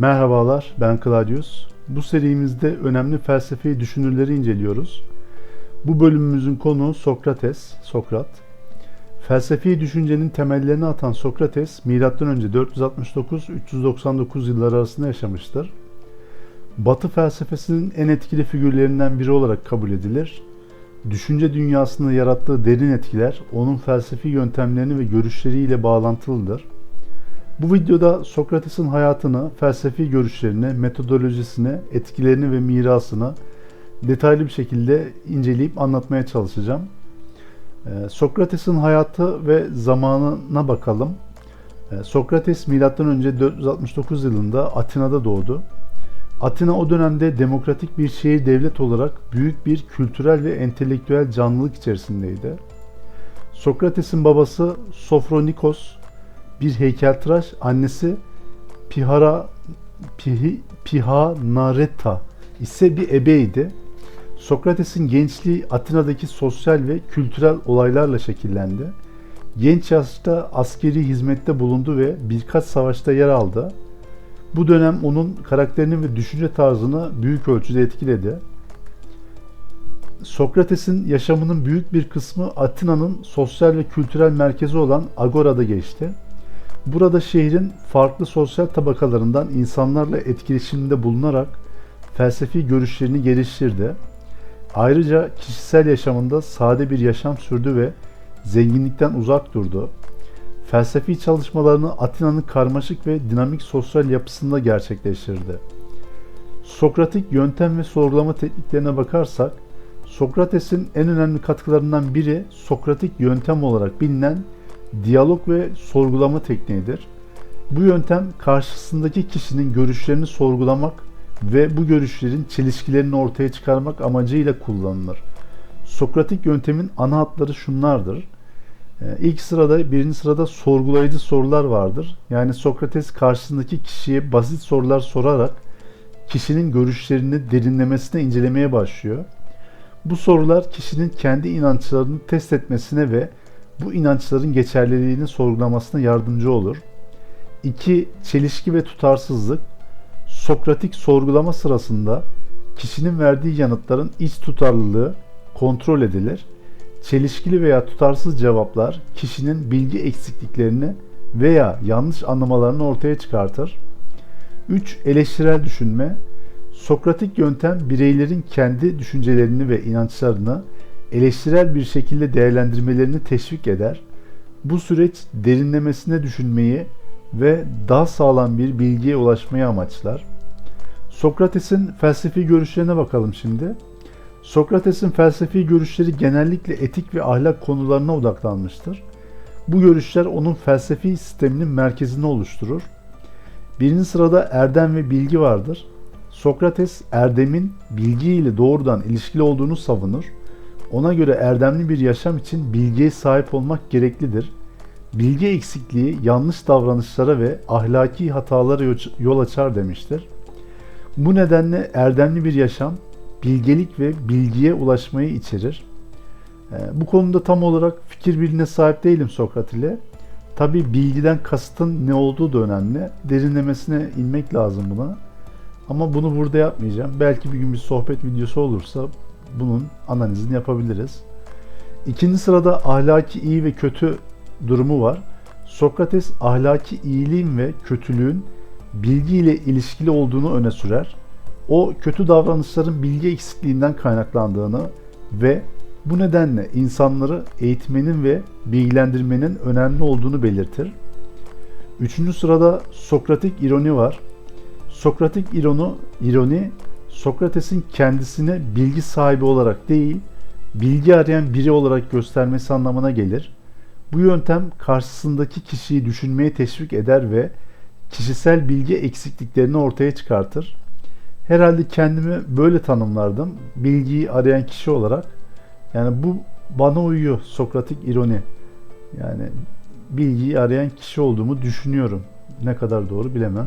Merhabalar, ben Claudius. Bu serimizde önemli felsefi düşünürleri inceliyoruz. Bu bölümümüzün konuğu Sokrates, Sokrat. Felsefi düşüncenin temellerini atan Sokrates, M.Ö. 469-399 yılları arasında yaşamıştır. Batı felsefesinin en etkili figürlerinden biri olarak kabul edilir. Düşünce dünyasında yarattığı derin etkiler onun felsefi yöntemlerini ve görüşleriyle bağlantılıdır. Bu videoda Sokrates'in hayatını, felsefi görüşlerini, metodolojisini, etkilerini ve mirasını detaylı bir şekilde inceleyip anlatmaya çalışacağım. Ee, Sokrates'in hayatı ve zamanına bakalım. Ee, Sokrates M.Ö. 469 yılında Atina'da doğdu. Atina o dönemde demokratik bir şehir devlet olarak büyük bir kültürel ve entelektüel canlılık içerisindeydi. Sokrates'in babası Sofronikos bir heykeltıraş, annesi Pihara Pihi, Pihanareta ise bir ebeydi. Sokrates'in gençliği Atina'daki sosyal ve kültürel olaylarla şekillendi. Genç yaşta askeri hizmette bulundu ve birkaç savaşta yer aldı. Bu dönem onun karakterini ve düşünce tarzını büyük ölçüde etkiledi. Sokrates'in yaşamının büyük bir kısmı Atina'nın sosyal ve kültürel merkezi olan Agora'da geçti. Burada şehrin farklı sosyal tabakalarından insanlarla etkileşimde bulunarak felsefi görüşlerini geliştirdi. Ayrıca kişisel yaşamında sade bir yaşam sürdü ve zenginlikten uzak durdu. Felsefi çalışmalarını Atina'nın karmaşık ve dinamik sosyal yapısında gerçekleştirdi. Sokratik yöntem ve sorgulama tekniklerine bakarsak, Sokrates'in en önemli katkılarından biri Sokratik yöntem olarak bilinen diyalog ve sorgulama tekniğidir. Bu yöntem karşısındaki kişinin görüşlerini sorgulamak ve bu görüşlerin çelişkilerini ortaya çıkarmak amacıyla kullanılır. Sokratik yöntemin ana hatları şunlardır. Ee, ilk sırada, birinci sırada sorgulayıcı sorular vardır. Yani Sokrates karşısındaki kişiye basit sorular sorarak kişinin görüşlerini derinlemesine incelemeye başlıyor. Bu sorular kişinin kendi inançlarını test etmesine ve bu inançların geçerliliğini sorgulamasına yardımcı olur. 2. Çelişki ve tutarsızlık. Sokratik sorgulama sırasında kişinin verdiği yanıtların iç tutarlılığı kontrol edilir. Çelişkili veya tutarsız cevaplar kişinin bilgi eksikliklerini veya yanlış anlamalarını ortaya çıkartır. 3. Eleştirel düşünme. Sokratik yöntem bireylerin kendi düşüncelerini ve inançlarını eleştirel bir şekilde değerlendirmelerini teşvik eder. Bu süreç derinlemesine düşünmeyi ve daha sağlam bir bilgiye ulaşmayı amaçlar. Sokrates'in felsefi görüşlerine bakalım şimdi. Sokrates'in felsefi görüşleri genellikle etik ve ahlak konularına odaklanmıştır. Bu görüşler onun felsefi sisteminin merkezini oluşturur. Birinci sırada erdem ve bilgi vardır. Sokrates erdemin bilgi ile doğrudan ilişkili olduğunu savunur. Ona göre erdemli bir yaşam için bilgiye sahip olmak gereklidir. Bilgi eksikliği yanlış davranışlara ve ahlaki hatalara yol açar demiştir. Bu nedenle erdemli bir yaşam bilgelik ve bilgiye ulaşmayı içerir. Ee, bu konuda tam olarak fikir birliğine sahip değilim Sokrat ile. Tabi bilgiden kastın ne olduğu da önemli. Derinlemesine inmek lazım buna. Ama bunu burada yapmayacağım. Belki bir gün bir sohbet videosu olursa bunun analizini yapabiliriz. İkinci sırada ahlaki iyi ve kötü durumu var. Sokrates ahlaki iyiliğin ve kötülüğün bilgi ile ilişkili olduğunu öne sürer. O kötü davranışların bilgi eksikliğinden kaynaklandığını ve bu nedenle insanları eğitmenin ve bilgilendirmenin önemli olduğunu belirtir. Üçüncü sırada Sokratik ironi var. Sokratik ironi, ironi Sokrates'in kendisine bilgi sahibi olarak değil, bilgi arayan biri olarak göstermesi anlamına gelir. Bu yöntem karşısındaki kişiyi düşünmeye teşvik eder ve kişisel bilgi eksikliklerini ortaya çıkartır. Herhalde kendimi böyle tanımlardım. Bilgiyi arayan kişi olarak. Yani bu bana uyuyor Sokratik ironi. Yani bilgiyi arayan kişi olduğumu düşünüyorum. Ne kadar doğru bilemem.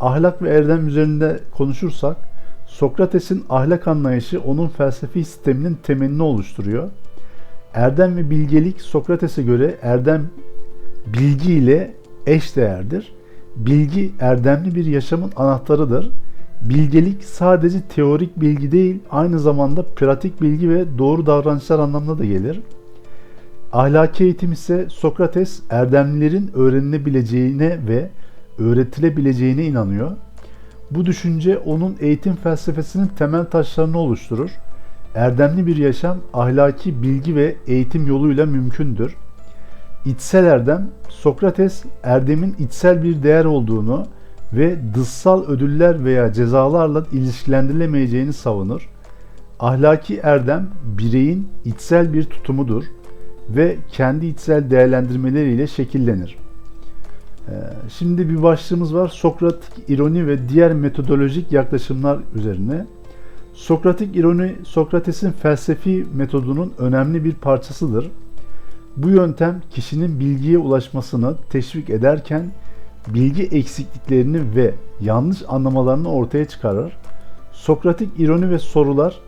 Ahlak ve erdem üzerinde konuşursak Sokrates'in ahlak anlayışı onun felsefi sisteminin temelini oluşturuyor. Erdem ve bilgelik Sokrates'e göre erdem bilgi ile eş değerdir. Bilgi erdemli bir yaşamın anahtarıdır. Bilgelik sadece teorik bilgi değil, aynı zamanda pratik bilgi ve doğru davranışlar anlamına da gelir. Ahlaki eğitim ise Sokrates erdemlilerin öğrenilebileceğine ve öğretilebileceğine inanıyor. Bu düşünce onun eğitim felsefesinin temel taşlarını oluşturur. Erdemli bir yaşam ahlaki bilgi ve eğitim yoluyla mümkündür. İçsel erdem, Sokrates erdemin içsel bir değer olduğunu ve dışsal ödüller veya cezalarla ilişkilendirilemeyeceğini savunur. Ahlaki erdem bireyin içsel bir tutumudur ve kendi içsel değerlendirmeleriyle şekillenir. Ee, şimdi bir başlığımız var. Sokratik ironi ve diğer metodolojik yaklaşımlar üzerine. Sokratik ironi Sokrates'in felsefi metodunun önemli bir parçasıdır. Bu yöntem kişinin bilgiye ulaşmasını teşvik ederken bilgi eksikliklerini ve yanlış anlamalarını ortaya çıkarır. Sokratik ironi ve sorular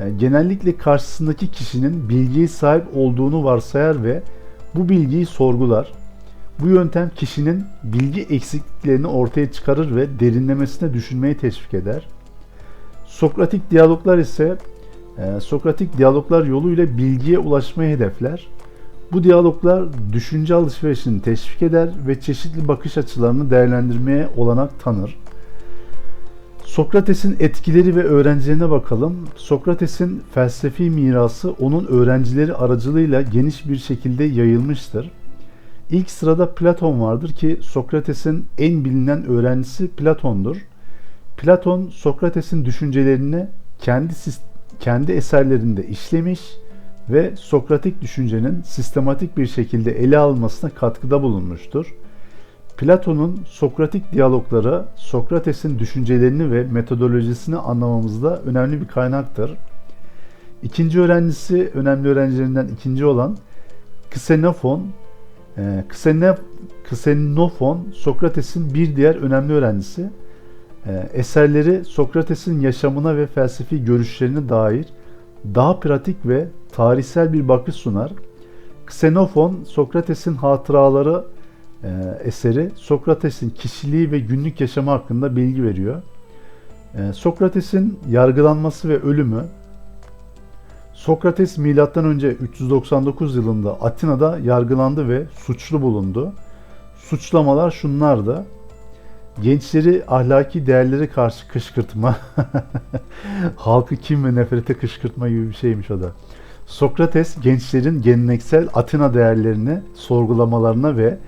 e, genellikle karşısındaki kişinin bilgiye sahip olduğunu varsayar ve bu bilgiyi sorgular. Bu yöntem kişinin bilgi eksikliklerini ortaya çıkarır ve derinlemesine düşünmeyi teşvik eder. Sokratik diyaloglar ise e, Sokratik diyaloglar yoluyla bilgiye ulaşmayı hedefler. Bu diyaloglar düşünce alışverişini teşvik eder ve çeşitli bakış açılarını değerlendirmeye olanak tanır. Sokrates'in etkileri ve öğrencilerine bakalım. Sokrates'in felsefi mirası onun öğrencileri aracılığıyla geniş bir şekilde yayılmıştır. İlk sırada Platon vardır ki Sokrates'in en bilinen öğrencisi Platon'dur. Platon Sokrates'in düşüncelerini kendi kendi eserlerinde işlemiş ve Sokratik düşüncenin sistematik bir şekilde ele almasına katkıda bulunmuştur. Platon'un Sokratik diyalogları Sokrates'in düşüncelerini ve metodolojisini anlamamızda önemli bir kaynaktır. İkinci öğrencisi, önemli öğrencilerinden ikinci olan Ksenofon, Ksenofon Sokrates'in bir diğer önemli öğrencisi. E, eserleri Sokrates'in yaşamına ve felsefi görüşlerine dair daha pratik ve tarihsel bir bakış sunar. Xenofon, Sokrates'in hatıraları e, eseri Sokrates'in kişiliği ve günlük yaşamı hakkında bilgi veriyor. E, Sokrates'in yargılanması ve ölümü Sokrates M.Ö. 399 yılında Atina'da yargılandı ve suçlu bulundu. Suçlamalar şunlardı. Gençleri ahlaki değerlere karşı kışkırtma, halkı kim ve nefrete kışkırtma gibi bir şeymiş o da. Sokrates gençlerin geleneksel Atina değerlerini sorgulamalarına ve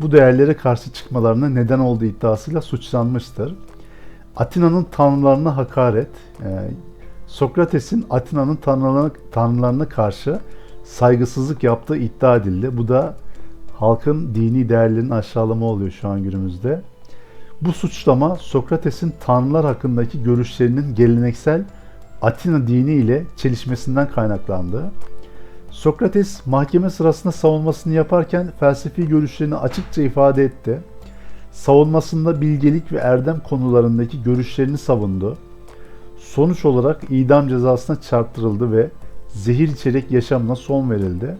bu değerlere karşı çıkmalarına neden olduğu iddiasıyla suçlanmıştır. Atina'nın tanrılarına hakaret, e, Sokrates'in Atina'nın tanrılarına, karşı saygısızlık yaptığı iddia edildi. Bu da halkın dini değerlerinin aşağılama oluyor şu an günümüzde. Bu suçlama Sokrates'in tanrılar hakkındaki görüşlerinin geleneksel Atina dini ile çelişmesinden kaynaklandı. Sokrates mahkeme sırasında savunmasını yaparken felsefi görüşlerini açıkça ifade etti. Savunmasında bilgelik ve erdem konularındaki görüşlerini savundu. Sonuç olarak idam cezasına çarptırıldı ve zehir içerek yaşamına son verildi.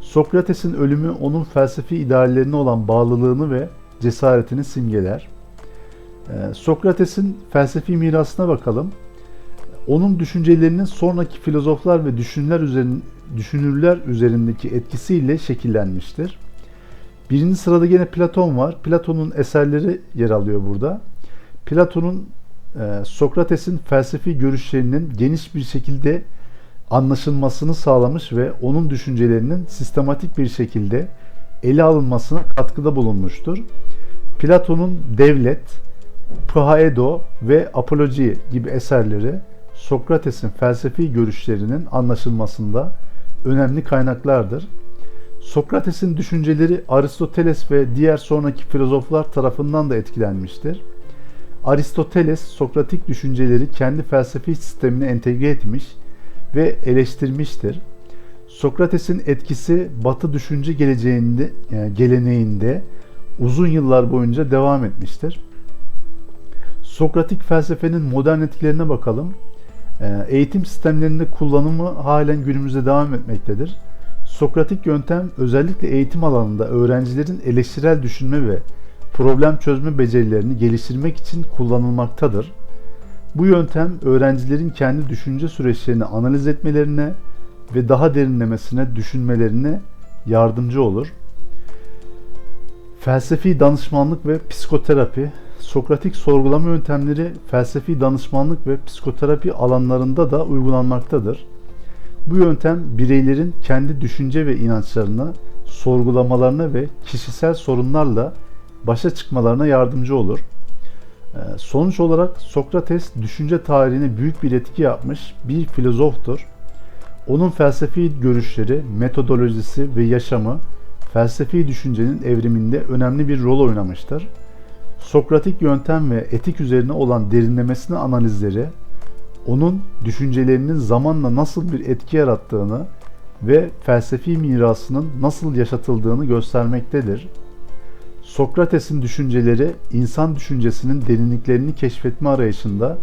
Sokrates'in ölümü onun felsefi ideallerine olan bağlılığını ve cesaretini simgeler. Ee, Sokrates'in felsefi mirasına bakalım. Onun düşüncelerinin sonraki filozoflar ve düşünürler, üzerin, düşünürler üzerindeki etkisiyle şekillenmiştir. Birinci sırada yine Platon var. Platon'un eserleri yer alıyor burada. Platon'un Sokrates'in felsefi görüşlerinin geniş bir şekilde anlaşılmasını sağlamış ve onun düşüncelerinin sistematik bir şekilde ele alınmasına katkıda bulunmuştur. Platon'un Devlet, Phaedo ve Apoloji gibi eserleri Sokrates'in felsefi görüşlerinin anlaşılmasında önemli kaynaklardır. Sokrates'in düşünceleri Aristoteles ve diğer sonraki filozoflar tarafından da etkilenmiştir. Aristoteles Sokratik düşünceleri kendi felsefi sistemine entegre etmiş ve eleştirmiştir. Sokrates'in etkisi Batı düşünce geleceğinde, yani geleneğinde uzun yıllar boyunca devam etmiştir. Sokratik felsefenin modern etkilerine bakalım. Ee, eğitim sistemlerinde kullanımı halen günümüzde devam etmektedir. Sokratik yöntem özellikle eğitim alanında öğrencilerin eleştirel düşünme ve problem çözme becerilerini geliştirmek için kullanılmaktadır. Bu yöntem öğrencilerin kendi düşünce süreçlerini analiz etmelerine ve daha derinlemesine düşünmelerine yardımcı olur. Felsefi danışmanlık ve psikoterapi Sokratik sorgulama yöntemleri felsefi danışmanlık ve psikoterapi alanlarında da uygulanmaktadır. Bu yöntem bireylerin kendi düşünce ve inançlarına, sorgulamalarına ve kişisel sorunlarla başa çıkmalarına yardımcı olur. Ee, sonuç olarak Sokrates düşünce tarihine büyük bir etki yapmış bir filozoftur. Onun felsefi görüşleri, metodolojisi ve yaşamı felsefi düşüncenin evriminde önemli bir rol oynamıştır. Sokratik yöntem ve etik üzerine olan derinlemesine analizleri, onun düşüncelerinin zamanla nasıl bir etki yarattığını ve felsefi mirasının nasıl yaşatıldığını göstermektedir. Sokrates'in düşünceleri insan düşüncesinin derinliklerini keşfetme arayışında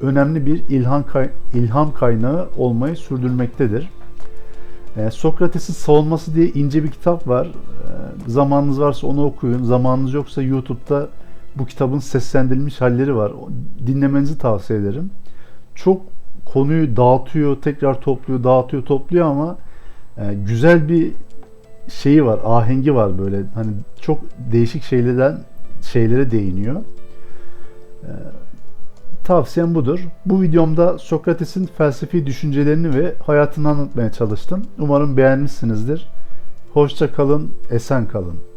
önemli bir ilham, kay- ilham kaynağı olmayı sürdürmektedir. E, Sokrates'in savunması diye ince bir kitap var. E, zamanınız varsa onu okuyun. Zamanınız yoksa YouTube'da bu kitabın seslendirilmiş halleri var. Dinlemenizi tavsiye ederim. Çok konuyu dağıtıyor, tekrar topluyor, dağıtıyor, topluyor ama e, güzel bir şeyi var, ahengi var böyle. Hani çok değişik şeylerden şeylere değiniyor. E, tavsiyem budur. Bu videomda Sokrates'in felsefi düşüncelerini ve hayatını anlatmaya çalıştım. Umarım beğenmişsinizdir. Hoşça kalın, esen kalın.